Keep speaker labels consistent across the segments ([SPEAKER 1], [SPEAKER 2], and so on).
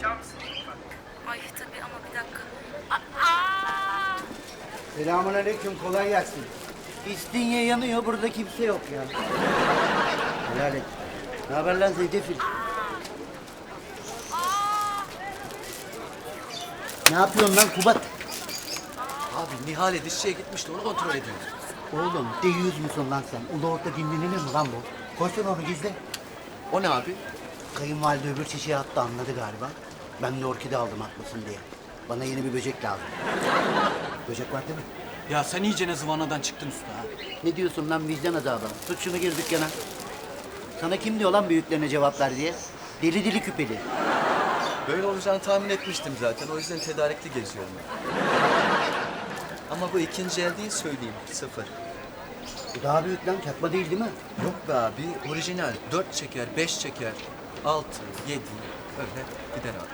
[SPEAKER 1] açar mısın lütfen?
[SPEAKER 2] Ay tabii ama bir dakika. Aa!
[SPEAKER 3] Selamun aleyküm, kolay gelsin. İstinye yanıyor, burada kimse yok ya. Helal et. Ne haber lan Zeydefil? Ne yapıyorsun lan Kubat?
[SPEAKER 4] Abi Nihale dişçiye gitmişti onu kontrol ediyoruz.
[SPEAKER 3] Oğlum deyyüz müsün lan sen? Ulu orta dinlenilir mi lan bu? Koşun onu gizle.
[SPEAKER 4] O ne abi?
[SPEAKER 3] Kayınvalide öbür çiçeği attı anladı galiba. Ben de orkide aldım haklısın diye. Bana yeni bir böcek lazım. Böcek var değil mi?
[SPEAKER 4] Ya sen iyice ne zıvanadan çıktın usta ha.
[SPEAKER 3] Ne diyorsun lan vicdan azabı? Tut şunu gir dükkana. Sana kim diyor lan büyüklerine cevap ver diye? Deli dili küpeli.
[SPEAKER 4] Böyle olacağını tahmin etmiştim zaten. O yüzden tedarikli geziyorum ben. Ama bu ikinci el değil söyleyeyim. Sıfır.
[SPEAKER 3] Bu daha büyük lan çakma değil değil mi?
[SPEAKER 4] Yok be abi. Orijinal. Dört çeker, beş çeker. Altı, yedi. Öyle gider abi.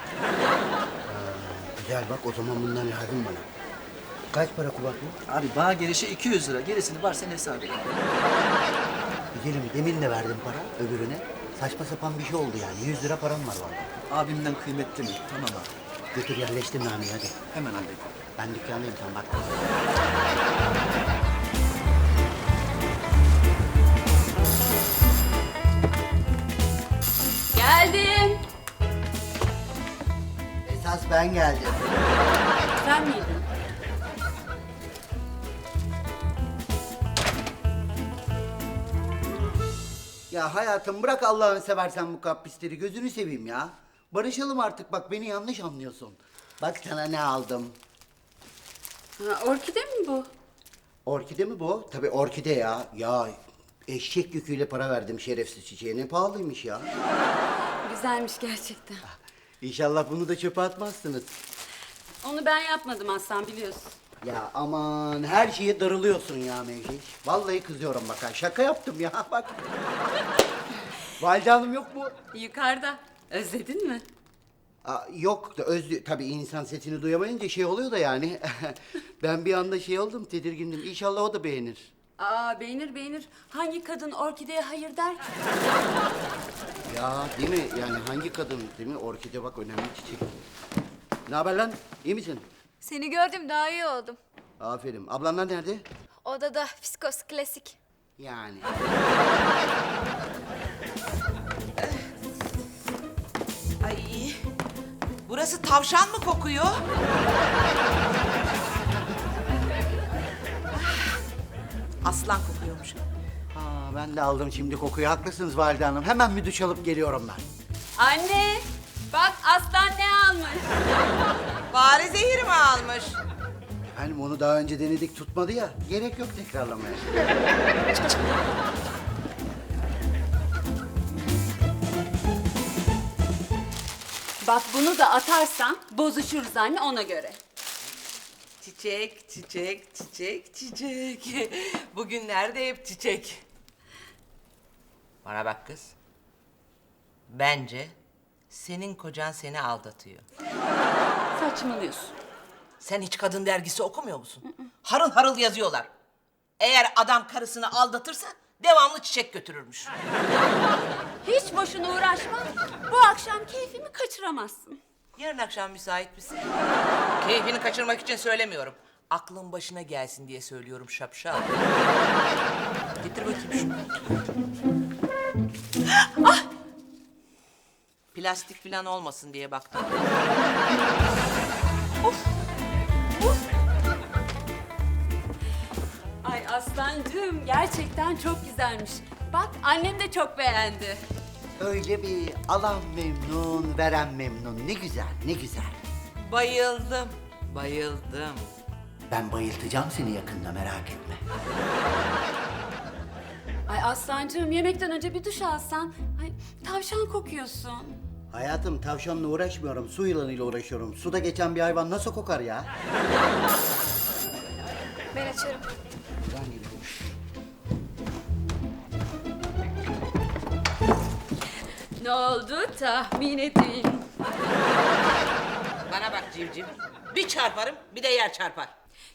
[SPEAKER 3] Güzel bak o zaman bundan lazım bana. Kaç para Kubat bu?
[SPEAKER 4] Abi bağ gelişi 200 lira. Gerisini var sen hesap et.
[SPEAKER 3] Güzelim demin de verdim para öbürüne. Saçma sapan bir şey oldu yani. 100 lira param var vallahi.
[SPEAKER 4] Abimden kıymetli mi? Tamam abi.
[SPEAKER 3] Götür yerleştir Nami'yi hadi.
[SPEAKER 4] Hemen halledeyim.
[SPEAKER 3] Ben dükkandayım sen bak. Ben geldim.
[SPEAKER 2] Sen miydin?
[SPEAKER 3] Ya hayatım bırak Allah'ını seversen bu kaprisleri gözünü seveyim ya. Barışalım artık bak beni yanlış anlıyorsun. Bak sana ne aldım.
[SPEAKER 2] Ha, orkide mi bu?
[SPEAKER 3] Orkide mi bu? Tabii orkide ya. Ya eşek yüküyle para verdim şerefsiz çiçeğe. Ne pahalıymış ya.
[SPEAKER 2] Güzelmiş gerçekten.
[SPEAKER 3] İnşallah bunu da çöpe atmazsınız.
[SPEAKER 2] Onu ben yapmadım aslan biliyorsun.
[SPEAKER 3] Ya aman her şeye darılıyorsun ya Mevciş. Vallahi kızıyorum bak ha. Şaka yaptım ya bak. Valide Hanım yok mu?
[SPEAKER 2] Yukarıda. Özledin mi?
[SPEAKER 3] Aa, yok da özlü tabii insan sesini duyamayınca şey oluyor da yani. ben bir anda şey oldum tedirgindim. İnşallah o da beğenir.
[SPEAKER 2] Aa beğenir beğenir. Hangi kadın orkideye hayır der ki?
[SPEAKER 3] Ya değil mi? Yani hangi kadın değil mi? Orkide bak önemli çiçek. Ne haber lan? İyi misin?
[SPEAKER 5] Seni gördüm daha iyi oldum.
[SPEAKER 3] Aferin. Ablanlar nerede?
[SPEAKER 5] Odada fiskos klasik.
[SPEAKER 3] Yani.
[SPEAKER 6] Ay, burası tavşan mı kokuyor? Aslan kokuyormuş.
[SPEAKER 3] Aa, ben de aldım şimdi kokuyu. Haklısınız Valide Hanım. Hemen bir duş alıp geliyorum ben.
[SPEAKER 2] Anne bak aslan ne almış?
[SPEAKER 6] Fare zehiri mi almış?
[SPEAKER 3] Efendim onu daha önce denedik tutmadı ya. Gerek yok tekrarlamaya.
[SPEAKER 2] Bak bunu da atarsan bozuşuruz anne ona göre.
[SPEAKER 6] Çiçek, çiçek, çiçek, çiçek. Bugünlerde hep çiçek. Bana bak kız. Bence senin kocan seni aldatıyor.
[SPEAKER 2] Saçmalıyorsun.
[SPEAKER 6] Sen hiç kadın dergisi okumuyor musun? Harıl harıl yazıyorlar. Eğer adam karısını aldatırsa devamlı çiçek götürürmüş.
[SPEAKER 2] Hiç boşuna uğraşma. Bu akşam keyfimi kaçıramazsın.
[SPEAKER 6] Yarın akşam müsait misin? Keyfini kaçırmak için söylemiyorum. Aklın başına gelsin diye söylüyorum şapşal. Getir bakayım şunu. Ah! Plastik falan olmasın diye baktım.
[SPEAKER 2] Ay aslancığım gerçekten çok güzelmiş. Bak annem de çok beğendi.
[SPEAKER 3] Öyle bir alan memnun, veren memnun. Ne güzel, ne güzel.
[SPEAKER 6] Bayıldım, bayıldım.
[SPEAKER 3] Ben bayıltacağım seni yakında merak etme.
[SPEAKER 2] Ay aslancığım yemekten önce bir duş alsan. Ay tavşan kokuyorsun.
[SPEAKER 3] Hayatım tavşanla uğraşmıyorum, su yılanıyla uğraşıyorum. Suda geçen bir hayvan nasıl kokar ya?
[SPEAKER 5] Ben açarım.
[SPEAKER 3] Ben gibi.
[SPEAKER 2] Ne oldu tahmin edin.
[SPEAKER 6] Bana bak civciv. Bir çarparım, bir de yer çarpar.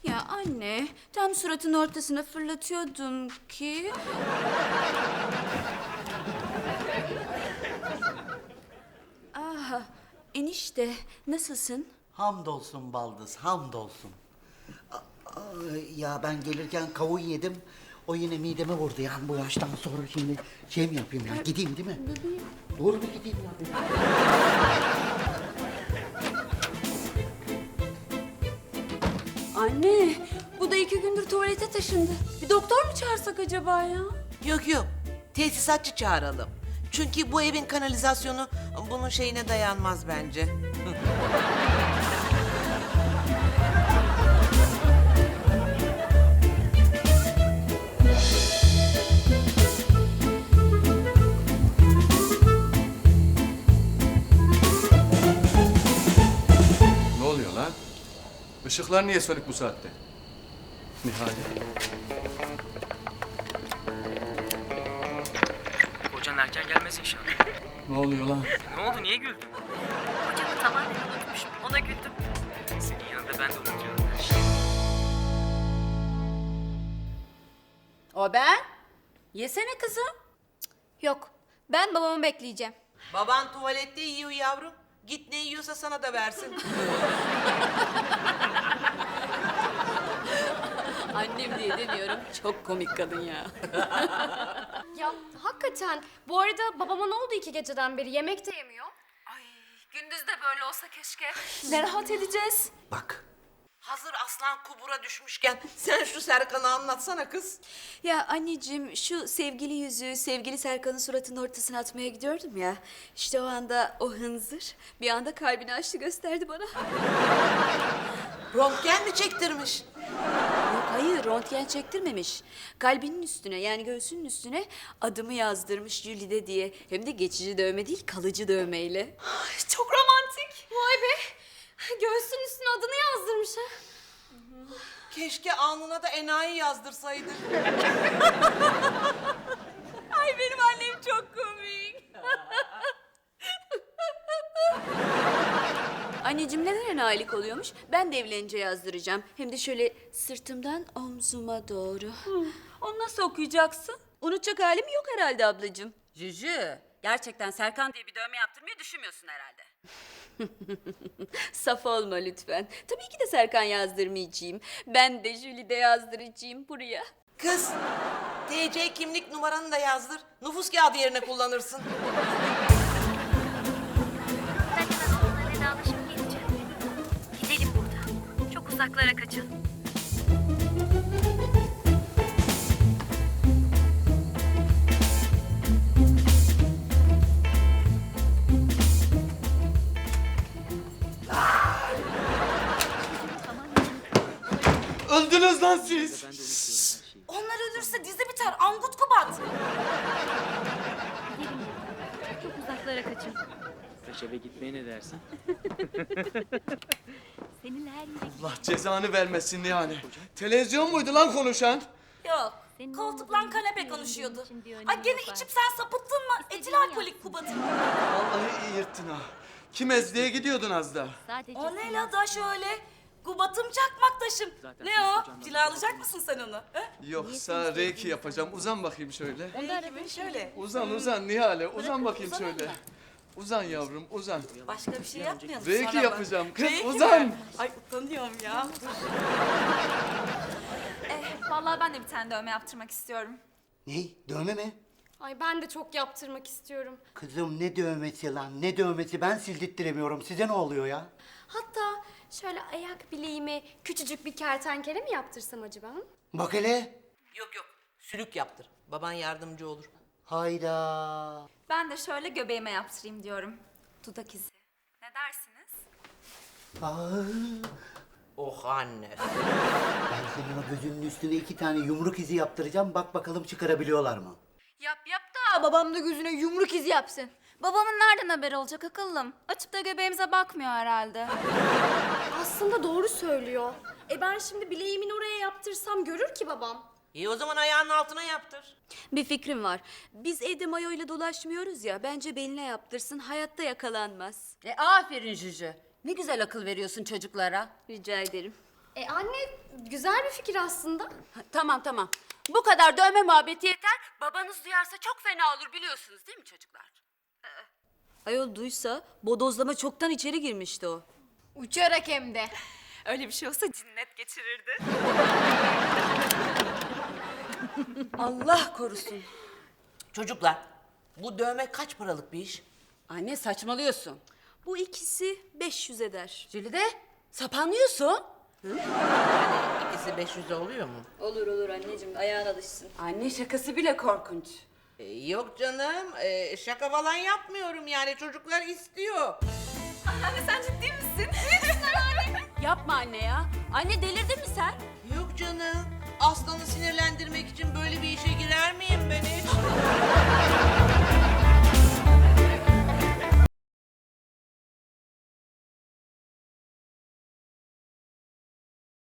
[SPEAKER 2] Ya anne tam suratın ortasına fırlatıyordum ki. Ah
[SPEAKER 1] Enişte nasılsın?
[SPEAKER 3] Hamdolsun baldız, hamdolsun. A- a- Ya ben gelirken kavun yedim. O yine mideme vurdu yani bu yaştan sonra şimdi şey mi yapayım ya? Gideyim değil mi? Doğru bir gideyim ya.
[SPEAKER 1] Anne bu da iki gündür tuvalete taşındı. Bir doktor mu çağırsak acaba ya?
[SPEAKER 6] Yok yok. Tesisatçı çağıralım. Çünkü bu evin kanalizasyonu bunun şeyine dayanmaz bence.
[SPEAKER 4] Işıklar niye sönük bu saatte? Nihale.
[SPEAKER 7] Kocan erken gelmez inşallah.
[SPEAKER 4] Ne oluyor lan?
[SPEAKER 7] Ne oldu niye güldün? Kocamı tamamen unutmuşum ona güldüm. Senin yanında ben de unutuyorum her şeyi.
[SPEAKER 1] O ben. Yesene kızım.
[SPEAKER 5] Yok. Ben babamı bekleyeceğim.
[SPEAKER 6] Baban tuvalette yiyor yavrum. Git ne yiyorsa sana da versin.
[SPEAKER 1] Annem diye demiyorum. Çok komik kadın ya.
[SPEAKER 8] Ya hakikaten bu arada babama ne oldu iki geceden beri yemek de yemiyor. Ay gündüz de böyle olsa keşke.
[SPEAKER 1] ne rahat edeceğiz.
[SPEAKER 3] Bak
[SPEAKER 6] Hazır aslan kubura düşmüşken sen şu Serkan'ı anlatsana kız.
[SPEAKER 1] Ya anneciğim şu sevgili yüzü sevgili Serkan'ın suratının ortasına atmaya gidiyordum ya. İşte o anda o hınzır bir anda kalbini açtı gösterdi bana.
[SPEAKER 6] Röntgen mi çektirmiş?
[SPEAKER 1] Hayır röntgen çektirmemiş. Kalbinin üstüne yani göğsünün üstüne adımı yazdırmış Jülide diye. Hem de geçici dövme değil kalıcı dövmeyle.
[SPEAKER 8] Çok romantik. Vay be. Göğsünün üstüne adını yazdırmış ha.
[SPEAKER 6] Keşke alnına da enayi yazdırsaydı.
[SPEAKER 1] Ay benim annem çok komik. Anneciğim neden enayilik oluyormuş? Ben de evlenince yazdıracağım. Hem de şöyle sırtımdan omzuma doğru. Onu nasıl okuyacaksın? Unutacak halim yok herhalde ablacığım. Cücü, gerçekten Serkan diye bir dövme yaptırmayı düşünmüyorsun herhalde. Saf olma lütfen. Tabii ki de Serkan yazdırmayacağım. Ben de Jülide yazdıracağım buraya.
[SPEAKER 6] Kız, TC kimlik numaranı da yazdır. Nüfus kağıdı yerine kullanırsın.
[SPEAKER 9] uzaklara kaçalım.
[SPEAKER 4] Öldünüz lan siz!
[SPEAKER 1] Onlar ölürse dizi biter. Angut Kubat.
[SPEAKER 9] Çok uzaklara kaçalım.
[SPEAKER 7] Reşebe gitmeye ne dersin?
[SPEAKER 9] Seninle her yere
[SPEAKER 4] Allah cezanı vermesin yani. Televizyon muydu lan konuşan?
[SPEAKER 1] Yok.
[SPEAKER 9] Senin
[SPEAKER 1] Koltuklan kanepe konuşuyordu. Ay gene içip sen sapıttın mı? Etil alkolik. Kubat'ım.
[SPEAKER 4] Vallahi iyi yırttın ha. Kim ezdiye gidiyordun az da.
[SPEAKER 9] Sadece
[SPEAKER 1] O ne la da şöyle? Kubat'ım çakmaktaşım.
[SPEAKER 7] Zaten
[SPEAKER 1] Ne
[SPEAKER 7] senin
[SPEAKER 1] o? Cilalayacak mısın sen onu? he?
[SPEAKER 4] Yoksa reiki yapacağım. Uzan bakayım şöyle.
[SPEAKER 1] Gibi şöyle.
[SPEAKER 4] Uzan uzan Nihale. Uzan bakayım şöyle. Uzan yavrum uzan.
[SPEAKER 1] Başka bir şey yapmayalım
[SPEAKER 4] Reiki
[SPEAKER 1] sonra bak.
[SPEAKER 4] yapacağım. Kız
[SPEAKER 1] mi?
[SPEAKER 4] uzan.
[SPEAKER 1] Ay utanıyorum ya.
[SPEAKER 8] Vallahi ben de bir tane dövme yaptırmak istiyorum.
[SPEAKER 3] ne? Dövme mi?
[SPEAKER 8] Ay ben de çok yaptırmak istiyorum.
[SPEAKER 3] Kızım ne dövmesi lan ne dövmesi ben sildirttiremiyorum. Size ne oluyor ya?
[SPEAKER 8] Hatta şöyle ayak bileğime küçücük bir kertenkele mi yaptırsam acaba? hı?
[SPEAKER 3] Bak hele.
[SPEAKER 6] Yok yok, sülük yaptır. Baban yardımcı olur.
[SPEAKER 3] Hayda.
[SPEAKER 8] Ben de şöyle göbeğime yaptırayım diyorum. Dudak izi. Ne dersiniz?
[SPEAKER 3] Aa,
[SPEAKER 6] Oh anne.
[SPEAKER 3] ben senin o gözünün üstüne iki tane yumruk izi yaptıracağım. Bak bakalım çıkarabiliyorlar mı?
[SPEAKER 5] Yap yap da babam da gözüne yumruk izi yapsın.
[SPEAKER 8] Babamın nereden haberi olacak akıllım? Açıp da göbeğimize bakmıyor herhalde. Aslında doğru söylüyor. E ben şimdi bileğimin oraya yaptırsam görür ki babam.
[SPEAKER 6] İyi o zaman ayağının altına yaptır.
[SPEAKER 1] Bir fikrim var. Biz evde mayoyla dolaşmıyoruz ya. Bence beline yaptırsın. Hayatta yakalanmaz.
[SPEAKER 2] E aferin Jüjü. Ne güzel akıl veriyorsun çocuklara.
[SPEAKER 1] Rica ederim.
[SPEAKER 8] E anne güzel bir fikir aslında.
[SPEAKER 1] Ha, tamam tamam. Bu kadar dövme muhabbeti yeter. Babanız duyarsa çok fena olur biliyorsunuz değil mi çocuklar? Ayol duysa bodozlama çoktan içeri girmişti o.
[SPEAKER 5] Uçarak hem de.
[SPEAKER 7] Öyle bir şey olsa cinnet geçirirdi.
[SPEAKER 1] Allah korusun.
[SPEAKER 6] Çocuklar, bu dövme kaç paralık bir iş?
[SPEAKER 1] Anne saçmalıyorsun. Bu ikisi 500 eder.
[SPEAKER 2] Jülide sapanlıyorsun.
[SPEAKER 6] İkisi 500 oluyor mu?
[SPEAKER 1] Olur olur anneciğim ayağın alışsın.
[SPEAKER 2] Anne şakası bile korkunç.
[SPEAKER 6] Ee, yok canım, ee, şaka falan yapmıyorum yani çocuklar istiyor.
[SPEAKER 7] Anne sen ciddi misin?
[SPEAKER 1] Yapma anne ya. Anne delirdin mi sen?
[SPEAKER 6] Yok canım, aslanı sinirlendirmek için böyle bir işe girer miyim ben hiç?